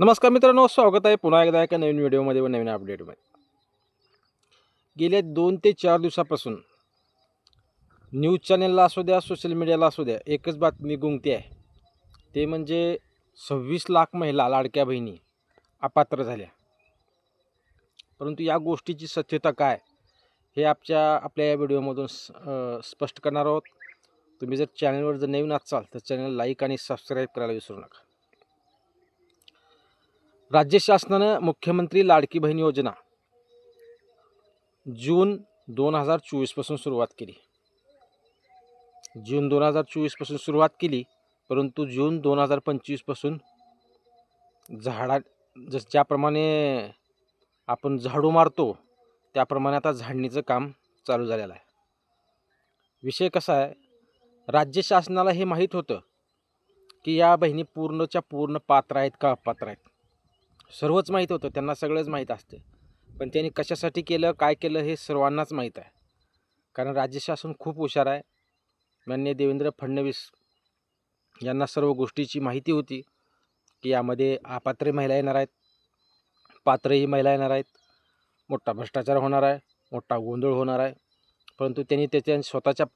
नमस्कार मित्रांनो स्वागत आहे पुन्हा एकदा एका नवीन व्हिडिओमध्ये व नवीन अपडेटमध्ये गेल्या दोन ते चार दिवसापासून न्यूज चॅनलला असू द्या सोशल मीडियाला असू द्या एकच बातमी गुंगती आहे. ते म्हणजे सव्वीस लाख महिला लाडक्या बहिणी अपात्र झाल्या. परंतु या गोष्टीची सत्यता काय हे आपच्या आपल्या या व्हिडिओमधून स्पष्ट करणार आहोत. तुम्ही जर चॅनलवर जर नवीन असाल तर चॅनल लाईक आणि सबस्क्राईब करायला विसरू नका. राज्य शासनानं मुख्यमंत्री लाडकी बहीण योजना. जून दोन हजार चोवीसपासून सुरुवात केली. जून दोन हजार चोवीसपासून सुरुवात केली परंतु जून दोन हजार पंचवीसपासून झाडा जस ज्याप्रमाणे आपण झाडू मारतो त्याप्रमाणे आता झाडणीचं काम चालू झालेलं आहे. विषय कसा आहे? राज्य शासनाला हे माहीत होतं की या बहिणी पूर्णच्या पूर्ण पात्र आहेत का अपात्र आहेत? सर्वच माहीत होतं त्यांना सगळंच माहीत असते. पण त्यांनी कशासाठी केलं काय केलं हे सर्वांनाच माहीत आहे. कारण राज्य शासन खूप हुशार आहे. मान्य देवेंद्र फडणवीस यांना सर्व गोष्टीची माहिती होती की यामध्ये अपात्र महिला येणार आहेत पात्रही महिला येणार आहेत मोठा भ्रष्टाचार होणार आहे मोठा गोंधळ होणार आहे. परंतु त्यांनी त्याच्या स्वतःच्या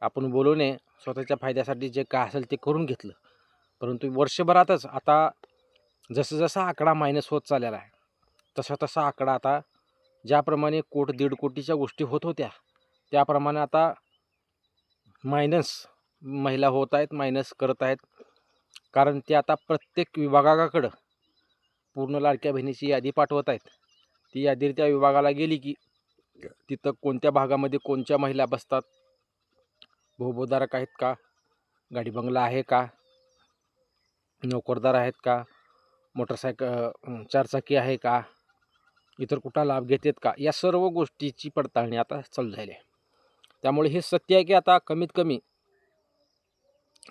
आपण बोलू नये स्वतःच्या फायद्यासाठी जे काय असेल ते करून घेतलं. परंतु वर्षभरातच आता जसं जसा आकडा मायनस होत चाललेला आहे तसा तसा आकडा आता ज्याप्रमाणे कोट दीड कोटीच्या गोष्टी होत होत्या त्याप्रमाणे आता मायनस महिला होत आहेत मायनस करत आहेत. कारण ते आता प्रत्येक विभागाकडं पूर्ण लाडक्या बहिणीची यादी पाठवत आहेत. ती यादी त्या विभागाला गेली की तिथं कोणत्या भागामध्ये कोणत्या महिला बसतात? भोबोधारक आहेत का? गाडी बंगला आहे का? नोकरदार आहेत का? मोटरसायकल चारचाकी आहे का? इतर कुठला लाभ घेतात का? या सर्व गोष्टीची पडताळणी आता चालू झाली आहे. त्यामुळे हे सत्य आहे की आता कमीत कमी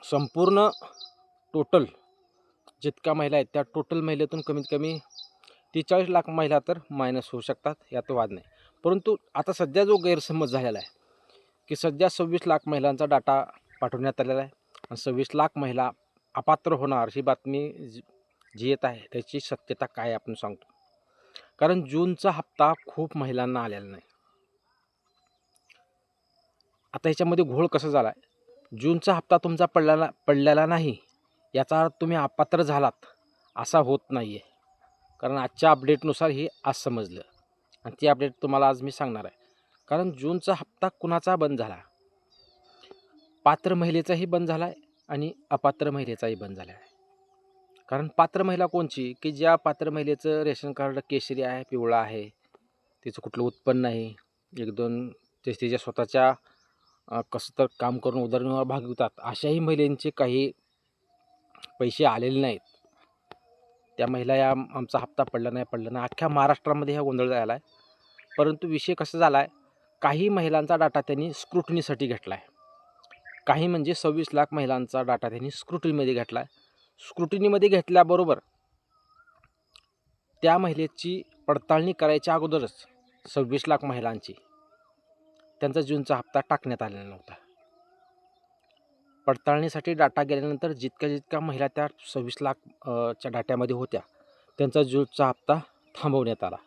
संपूर्ण टोटल जितक्या महिला आहेत त्या टोटल महिलेतून कमीत कमी तेचाळीस लाख महिला तर मायनस होऊ शकतात यात वाद नाही. परंतु आता सध्या जो गैरसमज झालेला आहे की सध्या सव्वीस लाख महिलांचा डाटा पाठवण्यात आलेला आहे आणि सव्वीस लाख महिला अपात्र होणार ही बातमी जी येत आहे त्याची सत्यता काय आपण सांगतो? कारण जूनचा हप्ता खूप महिलांना आलेला नाही. आता ह्याच्यामध्ये घोळ कसं झाला आहे जूनचा हप्ता तुमचा पडलेला पडलेला नाही याचा अर्थ तुम्ही अपात्र झालात असा होत नाही आहे कारण आजच्या अपडेटनुसार हे आज समजलं. आणि ती अपडेट तुम्हाला आज मी सांगणार आहे. कारण जूनचा हप्ता कुणाचा बंद झाला? पात्र महिलेचाही बंद झाला आहे आणि अपात्र महिलेचाही बंद झाला आहे कारण पात्र महिला कोणची? की ज्या पात्र महिलेचं रेशन कार्ड केशरी आहे पिवळा आहे तिचं कुठलं उत्पन्न नाही एक दोन ते तिच्या स्वतःच्या कसं तर काम करून उदरनिर्वाह भागवतात अशाही महिलांचे काही पैसे आलेले नाहीत. त्या महिला या आमचा हप्ता पडला नाही पडला नाही. अख्ख्या महाराष्ट्रामध्ये हा गोंधळ झाला आहे परंतु विषय कसा झाला आहे काही महिलांचा डाटा त्यांनी स्क्रुटनीसाठी घेतला आहे काही म्हणजे सव्वीस लाख महिलांचा डाटा त्यांनी स्क्रुटनीमध्ये घेतला आहे स्क्रुटिनीमध्ये घेतल्याबरोबर त्या महिलेची पडताळणी करायच्या अगोदरच सव्वीस लाख महिलांची त्यांचा जूनचा हप्ता टाकण्यात आलेला नव्हता. पडताळणीसाठी डाटा गेल्यानंतर जितक्या जितक्या महिला त्या सव्वीस लाखच्या डाट्यामध्ये होत्या त्यांचा जूनचा हप्ता थांबवण्यात आला.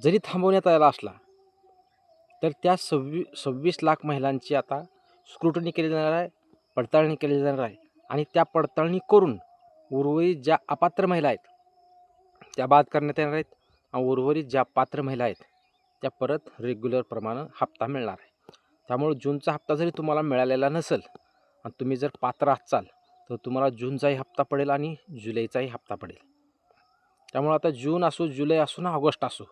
जरी थांबवण्यात आला असला तर त्या सव्वी सव्वीस लाख महिलांची आता स्क्रुटनी केली जाणार आहे पडताळणी केली जाणार आहे. आणि त्या पडताळणी करून उर्वरित ज्या अपात्र महिला आहेत त्या बाद करण्यात येणार आहेत आणि उर्वरित ज्या पात्र महिला आहेत त्या परत रेग्युलर प्रमाणे हप्ता मिळणार आहे. त्यामुळे जूनचा हप्ता जरी तुम्हाला मिळालेला नसेल आणि तुम्ही जर पात्र असाल तर तुम्हाला जूनचाही हप्ता पडेल आणि जुलैचाही हप्ता पडेल. त्यामुळे आता जून असो जुलै असो ना ऑगस्ट असो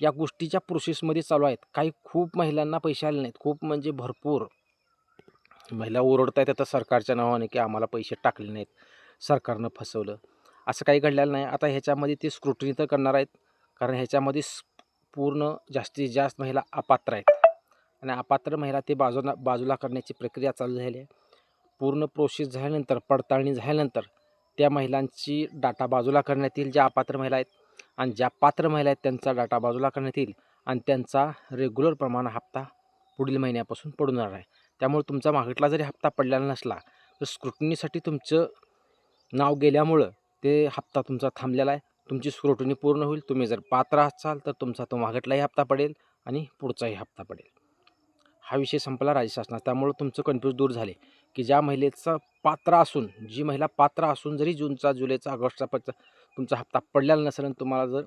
या गोष्टीच्या प्रोसेसमध्ये चालू आहेत. काही खूप महिलांना पैसे आले नाहीत. खूप म्हणजे भरपूर महिला ओरडत आहेत आता सरकारच्या नावाने की आम्हाला पैसे टाकले नाहीत सरकारनं फसवलं. असं काही घडलेलं नाही. आता ह्याच्यामध्ये ते स्क्रुटनी तर करणार आहेत कारण ह्याच्यामध्ये पूर्ण जास्तीत जास्त महिला अपात्र आहेत. आणि अपात्र महिला ते बाजूला बाजूला करण्याची प्रक्रिया चालू झाली आहे. पूर्ण प्रोसेस झाल्यानंतर पडताळणी झाल्यानंतर त्या महिलांची डाटा बाजूला करण्यात येईल ज्या अपात्र महिला आहेत आणि ज्या पात्र महिला आहेत त्यांचा डाटा बाजूला करण्यात येईल आणि त्यांचा रेग्युलर प्रमाण हप्ता पुढील महिन्यापासून पडणार आहे. त्यामुळे तुमचा मागितला जरी हप्ता पडलेला नसला तर स्क्रुटनीसाठी तुमचं नाव गेल्यामुळं ते हप्ता तुमचा थांबलेला आहे. तुमची स्क्रुटनी पूर्ण होईल. तुम्ही जर पात्र असाल तर तुमचा तो मागटलाही हप्ता पडेल आणि पुढचाही हप्ता पडेल. हा विषय संपला राज्य शासनात त्यामुळं तुमचं कन्फ्यूज दूर झाले की ज्या महिलेचं पात्र असून जी महिला पात्र असून जरी जूनचा जुलैचा ऑगस्टचा तुमचा हप्ता पडलेला नसेल आणि तुम्हाला जर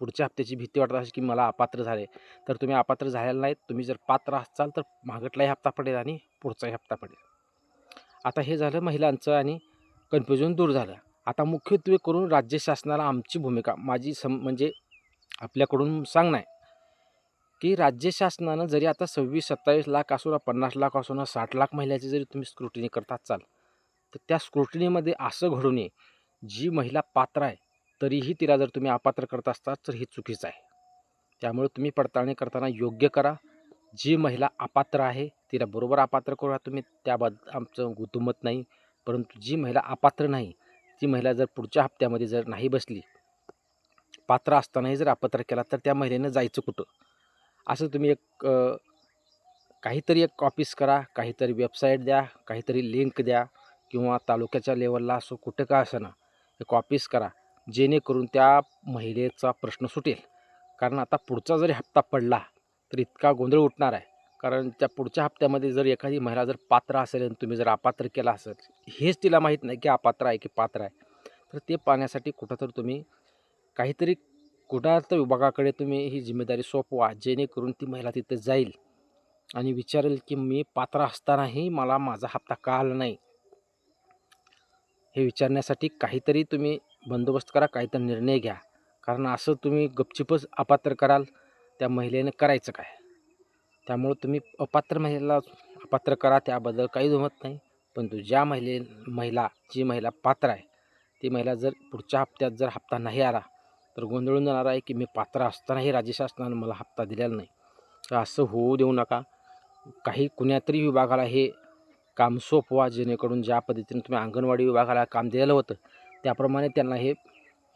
पुढच्या हप्त्याची भीती वाटत असेल की मला अपात्र झाले. तर तुम्ही अपात्र झालेला नाहीत. तुम्ही जर पात्र असाल तर मागटलाही हप्ता पडेल आणि पुढचाही हप्ता पडेल. आता हे झालं महिलांचं आणि कन्फ्युजन दूर झालं. आता मुख्यत्वे करून राज्य शासनाला आमची भूमिका माझी सम म्हणजे आपल्याकडून सांगणं आहे. की राज्य शासनानं जरी आता सव्वीस सत्तावीस लाख असो ना पन्नास लाख असो ना साठ लाख महिलाची जरी तुम्ही स्क्रुटिनी करता चाल तर त्या स्क्रुटिनीमध्ये असं घडू नये जी महिला पात्र आहे तरीही तिला जर तुम्ही अपात्र करत असता तर हे चुकीचं आहे. त्यामुळे तुम्ही पडताळणी करताना योग्य करा. जी महिला अपात्र आहे तिला बरोबर अपात्र करा तुम्ही. त्याबद्दल आमचं गुतुमत नाही. परंतु जी महिला अपात्र नाही ती महिला जर पुढच्या हप्त्यामध्ये जर नाही बसली पात्र असतानाही जर अपात्र केला तर त्या महिलेनं जायचं कुठं? असं तुम्ही एक काहीतरी एक ऑफिस करा काहीतरी वेबसाईट द्या काहीतरी लिंक द्या किंवा तालुक्याच्या लेवलला असो कुठं का असं ना एक ऑफिस करा. जेणेकरून त्या महिलेचा प्रश्न सुटेल. कारण आता पुढचा जरी हप्ता पडला तर इतका गोंधळ उठणार आहे. कारण त्या पुढच्या हप्त्यामध्ये जर एखादी महिला जर पात्र असेल आणि तुम्ही जर अपात्र केला असेल हेच तिला माहीत नाही की अपात्र आहे की पात्र आहे. तर ते पाहण्यासाठी कुठंतरी तुम्ही काहीतरी कुठं विभागाकडे तुम्ही ही जिम्मेदारी सोपवा जेणेकरून ती महिला तिथे जाईल आणि विचारेल की मी पात्र असतानाही मला माझा हप्ता का आला नाही? हे विचारण्यासाठी काहीतरी तुम्ही बंदोबस्त करा काहीतरी निर्णय घ्या. कारण असं तुम्ही गपचिपच अपात्र कराल त्या महिलेने करायचं काय? त्यामुळं तुम्ही अपात्र महिलेला अपात्र करा त्याबद्दल काही जमत नाही. परंतु ज्या महिले महिला जी महिला पात्र आहे ती महिला जर पुढच्या हप्त्यात जर हप्ता नाही आला तर गोंधळून जाणार आहे की मी पात्र असतानाही राज्य शासनानं मला हप्ता दिलेला नाही. तर असं होऊ देऊ नका. काही कुण्यातरी विभागाला हे काम सोपवा जेणेकरून ज्या पद्धतीने तुम्ही अंगणवाडी विभागाला काम दिलेलं होतं त्याप्रमाणे त्यांना हे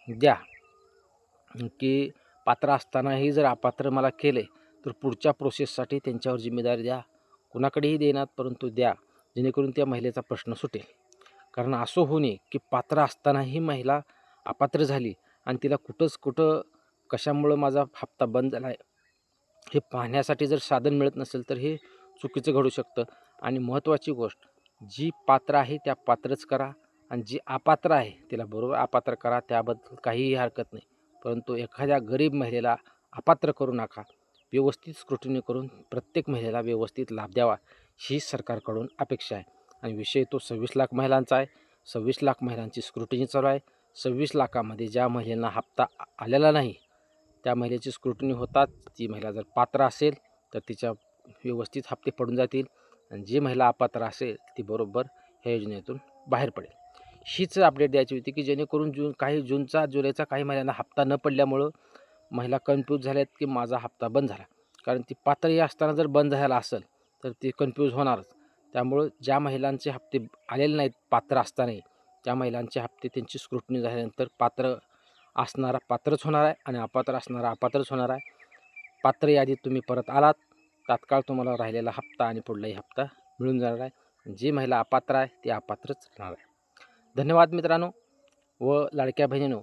द्या. की पात्र असतानाही जर अपात्र मला केले तर पुढच्या प्रोसेससाठी त्यांच्यावर जिम्मेदारी द्या. कुणाकडेही देणार परंतु द्या. जेणेकरून त्या महिलेचा प्रश्न सुटेल. कारण असं होऊ नये की पात्र असतानाही महिला अपात्र झाली आणि तिला कुठंच कुठं कशामुळं माझा हप्ता बंद झाला आहे हे पाहण्यासाठी जर साधन मिळत नसेल तर हे चुकीचं घडू शकतं. आणि महत्त्वाची गोष्ट जी पात्र आहे त्या पात्रच करा. आणि जी अपात्र आहे तिला बरोबर अपात्र करा त्याबद्दल काहीही हरकत नाही. परंतु एखाद्या गरीब महिलेला अपात्र करू नका. व्यवस्थित स्क्रुटिनी करून प्रत्येक महिलेला व्यवस्थित लाभ द्यावा ही सरकारकडून अपेक्षा आहे. आणि विषय तो सव्वीस लाख महिलांचा आहे. सव्वीस लाख महिलांची स्क्रुटिनी चालू आहे. सव्वीस लाखामध्ये ज्या महिलांना हप्ता आलेला नाही त्या महिलेची स्क्रुटिनी होतात ती महिला जर पात्र असेल तर तिच्या व्यवस्थित हप्ते पडून जातील. आणि जी महिला अपात्र असेल ती बरोबर ह्या योजनेतून बाहेर पडेल. हीच अपडेट द्यायची होती की जेणेकरून जून काही जूनचा जुलैचा काही महिन्यांना हप्ता न पडल्यामुळं महिला कन्फ्यूज झाल्यात की माझा हप्ता बंद झाला. कारण ती पात्रही असताना जर बंद झाला असेल तर ती कन्फ्यूज होणारच. त्यामुळं ज्या महिलांचे हप्ते आलेले नाहीत पात्र असतानाही त्या महिलांचे हप्ते त्यांची स्क्रुटनी झाल्यानंतर पात्र असणारा पात्रच होणार आहे आणि अपात्र असणारा अपात्रच होणार आहे. पात्र यादीत तुम्ही परत आलात. तात्काळ तुम्हाला राहिलेला हप्ता आणि पुढलाही हप्ता मिळून जाणार आहे. जी महिला अपात्र आहे ती अपात्रच राहणार आहे. धन्यवाद मित्रांनो व लाडक्या बहिणीनो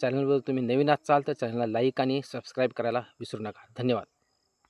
चॅनलवर तुम्ही नवीन असाल तर चॅनलला लाईक आणि सबस्क्राईब करायला विसरू नका. धन्यवाद.